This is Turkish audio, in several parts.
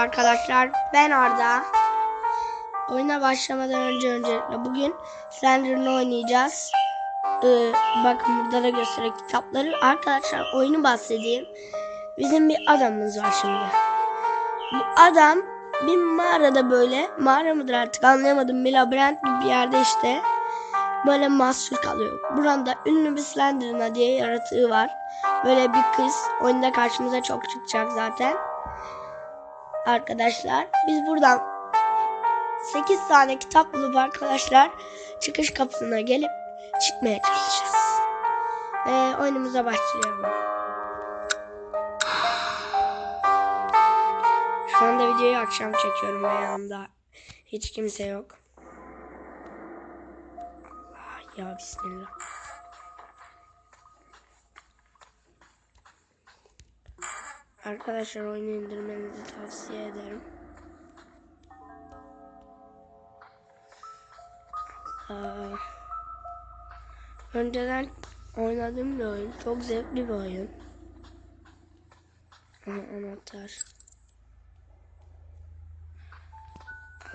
Arkadaşlar ben Arda. Oyuna başlamadan önce öncelikle bugün Slender'ını oynayacağız. Ee, bakın burada da gösteriyor kitapları. Arkadaşlar oyunu bahsedeyim. Bizim bir adamımız var şimdi. Bu adam bir mağarada böyle mağara mıdır artık anlayamadım bir labirent gibi bir yerde işte böyle mahsur kalıyor. Burada ünlü bir Slenderna diye yaratığı var. Böyle bir kız oyunda karşımıza çok çıkacak zaten arkadaşlar. Biz buradan 8 tane kitap bulup arkadaşlar çıkış kapısına gelip çıkmaya çalışacağız. Ve oyunumuza başlayalım. Şu anda videoyu akşam çekiyorum ve yanımda hiç kimse yok. Allah ya bismillah. Arkadaşlar oyunu indirmenizi tavsiye ederim. Aa, önceden oynadığım bir oyun. Çok zevkli bir oyun. Aha, anahtar.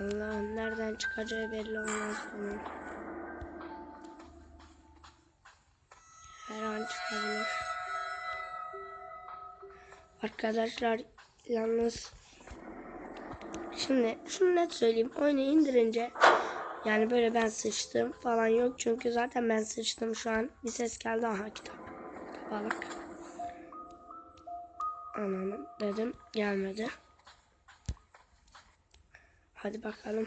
Allah'ım nereden çıkacağı belli olmaz bunun. Her an çıkabilir. Arkadaşlar yalnız şimdi şunu net söyleyeyim. Oyunu indirince yani böyle ben sıçtım falan yok. Çünkü zaten ben sıçtım şu an. Bir ses geldi. Aha kitap. Balık anladım dedim gelmedi. Hadi bakalım.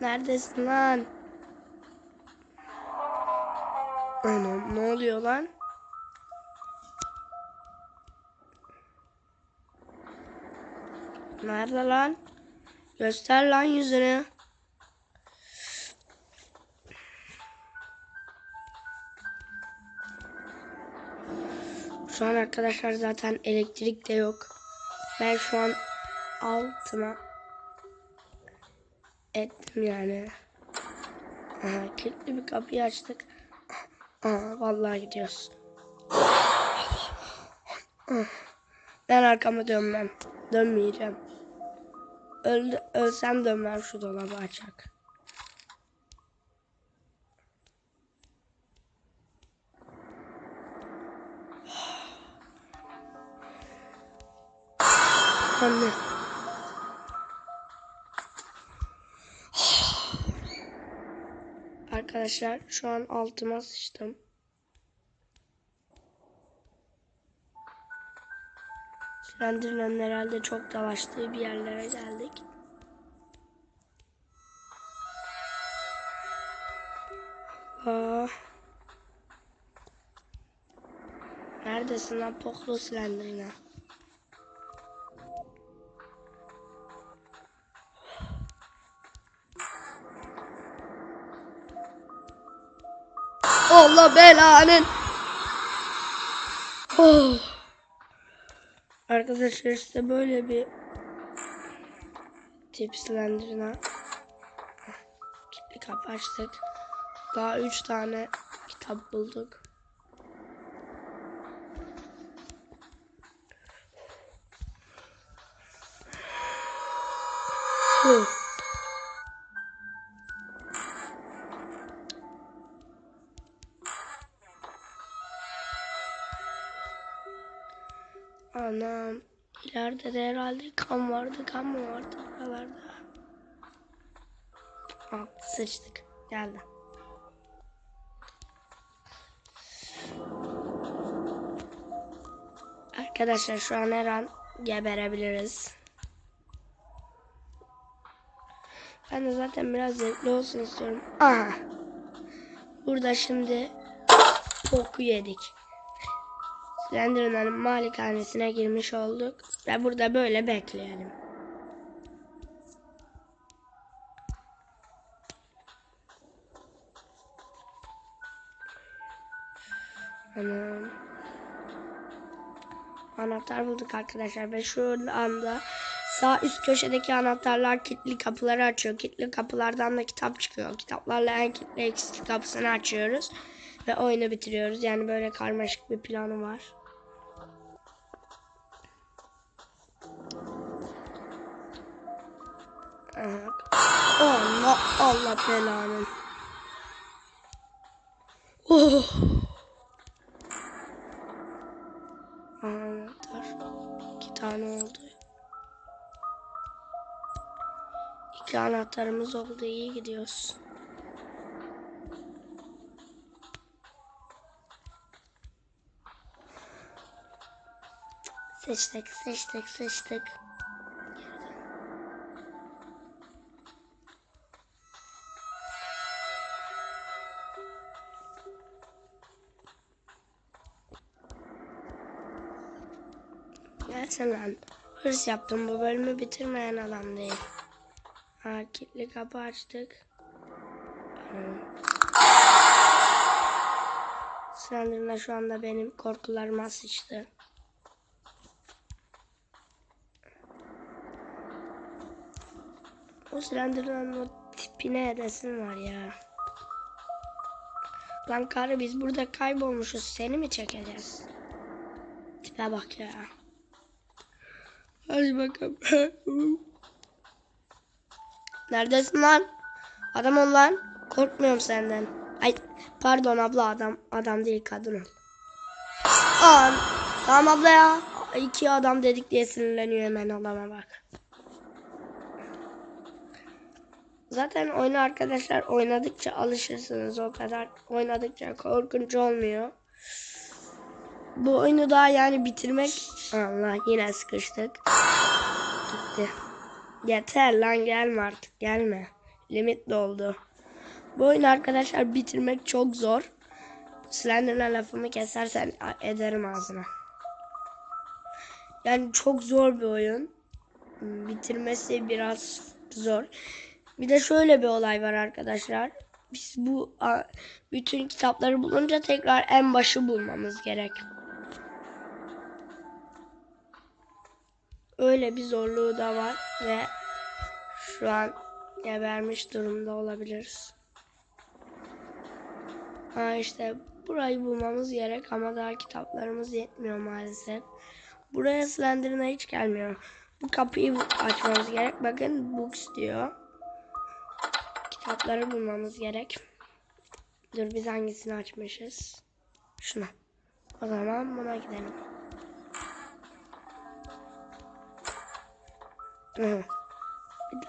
Neredesin lan? Anam ne oluyor lan Nerede lan? Göster lan yüzünü. Şu an arkadaşlar zaten elektrik de yok. Ben şu an altıma ettim yani. Aha, kilitli bir kapıyı açtık. Aha, vallahi gidiyoruz. Ben arkama dönmem. Dönmeyeceğim. Öldü, ölsem dönmem şu dolabı açak. Anne. Arkadaşlar şu an altıma sıçtım. Slenderman herhalde çok dalaştığı bir yerlere geldik. Aa. Neredesin lan poklu Slenderman? Allah belanın. Oh. Arkadaşlar işte böyle bir tipslendirine kilitli kapı açtık. Daha üç tane kitap bulduk. Huh. İleride de herhalde kan vardı. Kan mı vardı buralarda? Al sıçtık. Geldi. Arkadaşlar şu an her an geberebiliriz. Ben de zaten biraz zevkli olsun istiyorum. Aha. Burada şimdi boku yedik. Slenderman'ın malikanesine girmiş olduk. Ve burada böyle bekleyelim. Anam. Anahtar bulduk arkadaşlar ve şu anda sağ üst köşedeki anahtarlar kilitli kapıları açıyor. Kilitli kapılardan da kitap çıkıyor. Kitaplarla en kilitli eksik kapısını açıyoruz ve oyunu bitiriyoruz. Yani böyle karmaşık bir planı var. Allah Allah belanın. Oh. Anahtar. İki tane oldu. İki anahtarımız oldu. iyi gidiyoruz. Seçtik, seçtik, seçtik. Lan. Hırs yaptım. Bu bölümü bitirmeyen adam değil. Ha, kilitli kapı açtık. Slenderman şu anda benim korkularıma sıçtı. O Slenderman'ın o tipine edesin var ya. Lan karı biz burada kaybolmuşuz. Seni mi çekeceğiz? Tipe bak ya. Hadi bakalım. Neredesin lan? Adam ol lan. Korkmuyorum senden. Ay pardon abla adam adam değil kadın ol. An tamam abla ya. İki adam dedik diye sinirleniyor hemen adama bak. Zaten oyunu arkadaşlar oynadıkça alışırsınız. O kadar oynadıkça korkunç olmuyor. Bu oyunu daha yani bitirmek... Allah yine sıkıştık. Gitti. Yeter lan gelme artık gelme. Limit doldu. Bu oyunu arkadaşlar bitirmek çok zor. Slenderman lafımı kesersen ederim ağzına. Yani çok zor bir oyun. Bitirmesi biraz zor. Bir de şöyle bir olay var arkadaşlar. Biz bu bütün kitapları bulunca tekrar en başı bulmamız gerek. Öyle bir zorluğu da var ve şu an gebermiş durumda olabiliriz. Ha işte burayı bulmamız gerek ama daha kitaplarımız yetmiyor maalesef. Buraya Slenderman hiç gelmiyor. Bu kapıyı açmamız gerek. Bakın books diyor. Kitapları bulmamız gerek. Dur biz hangisini açmışız? Şuna. O zaman buna gidelim. Bir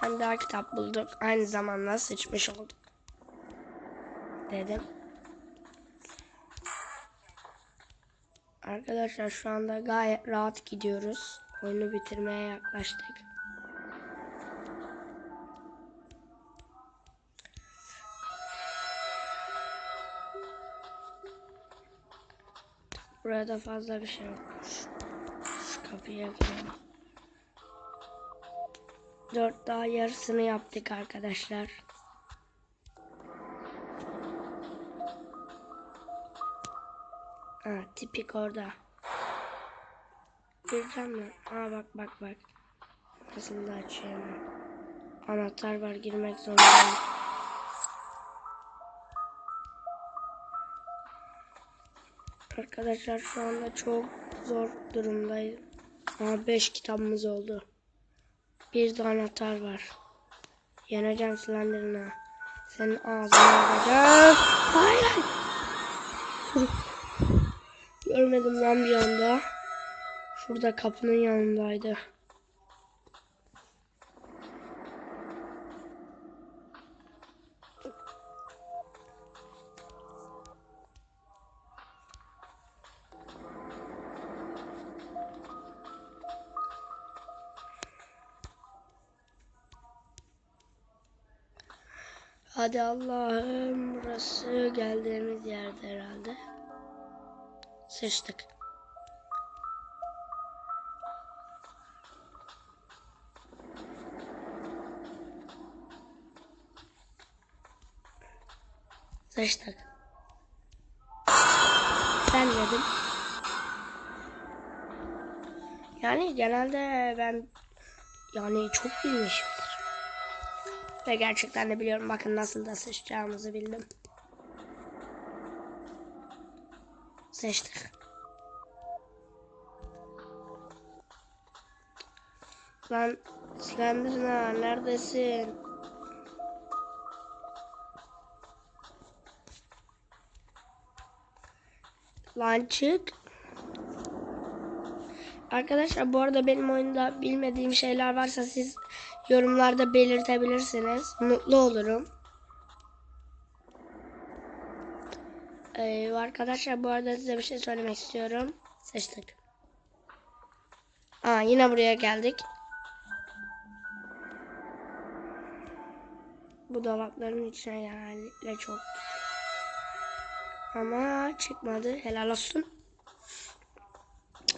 tane daha kitap bulduk. Aynı zamanda sıçmış olduk. Dedim. Arkadaşlar şu anda gayet rahat gidiyoruz. Oyunu bitirmeye yaklaştık. Burada fazla bir şey yokmuş. Şu kapıya girelim. Dört daha yarısını yaptık arkadaşlar. Ha, tipik orada. Gireceğim mi? Ha bak bak bak. Nasıl da açıyorum. Anahtar var girmek zorundayım. Arkadaşlar şu anda çok zor durumdayım. Ama 5 kitabımız oldu. Bir de anahtar var. Yeneceğim Slenderman'ı. Senin ağzını alacağım. Hayır. Görmedim lan bir anda. Şurada kapının yanındaydı. Hadi Allah'ım burası geldiğimiz yerde herhalde. Seçtik. Seçtik. Sen dedim. Yani genelde ben yani çok bilmişimdir. Ve gerçekten de biliyorum bakın nasıl da seçeceğimizi bildim. Seçtik. Lan Slenderman neredesin? Lan çık. Arkadaşlar bu arada benim oyunda bilmediğim şeyler varsa siz yorumlarda belirtebilirsiniz. Mutlu olurum. Ee, arkadaşlar bu arada size bir şey söylemek istiyorum. Seçtik. Aa yine buraya geldik. Bu dolapların içine genellikle çok ama çıkmadı. Helal olsun.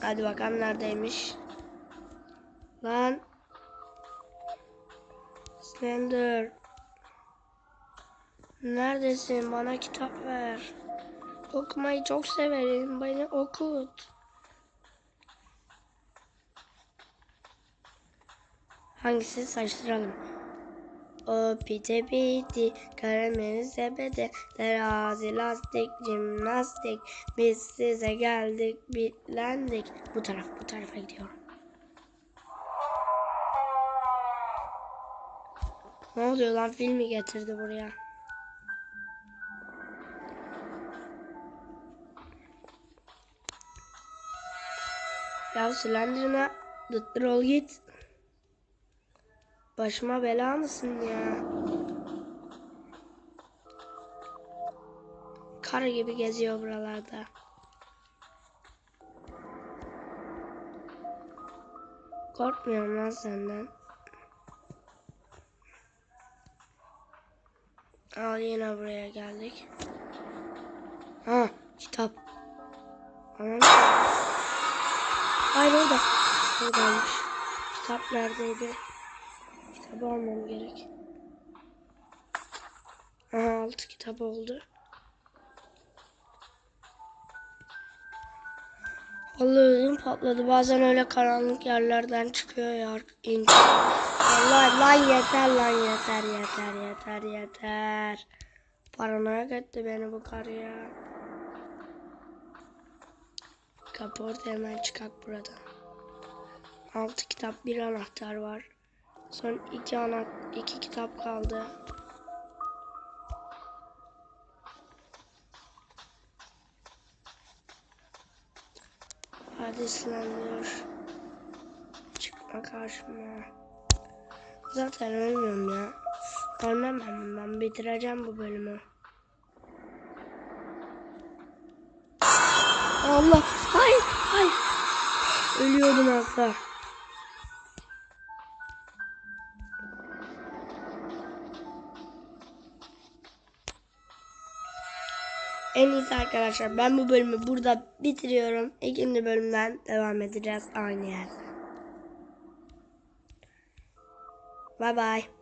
Hadi bakalım neredeymiş. Lan. Slender. Neredesin? Bana kitap ver. Okumayı çok severim. Beni okut. Hangisi saçtıralım? O piti piti, karamelize sepeti, terazi, lastik, jimnastik. Biz size geldik, bitlendik. Bu taraf, bu tarafa gidiyorum. Ne oluyor lan? Filmi getirdi buraya. Ya Slender'ına dıttır ol git. Başıma bela mısın ya? Kar gibi geziyor buralarda. Korkmuyorum lan senden. Al yine buraya geldik. Ha kitap. Anam. Hayır orada. Buradaymış. Kitap neredeydi? Kitabı almam gerek. Aha altı kitap oldu. Vallahi ödüm patladı. Bazen öyle karanlık yerlerden çıkıyor ya. İnsan. Vallahi lan yeter lan yeter yeter yeter yeter. Paranoya etti beni bu kar ya. Kapı orada hemen çıkak buradan. Altı kitap bir anahtar var. Son iki ana iki kitap kaldı. Hadi Slender. Çıkma karşıma. Zaten ölmüyorum ya. Ölmem ben bundan. Bitireceğim bu bölümü. Allah. Hayır. Hayır. Ölüyordum asla. İyisi arkadaşlar ben bu bölümü burada bitiriyorum. İkinci bölümden devam edeceğiz aynı yerden. Bye bye.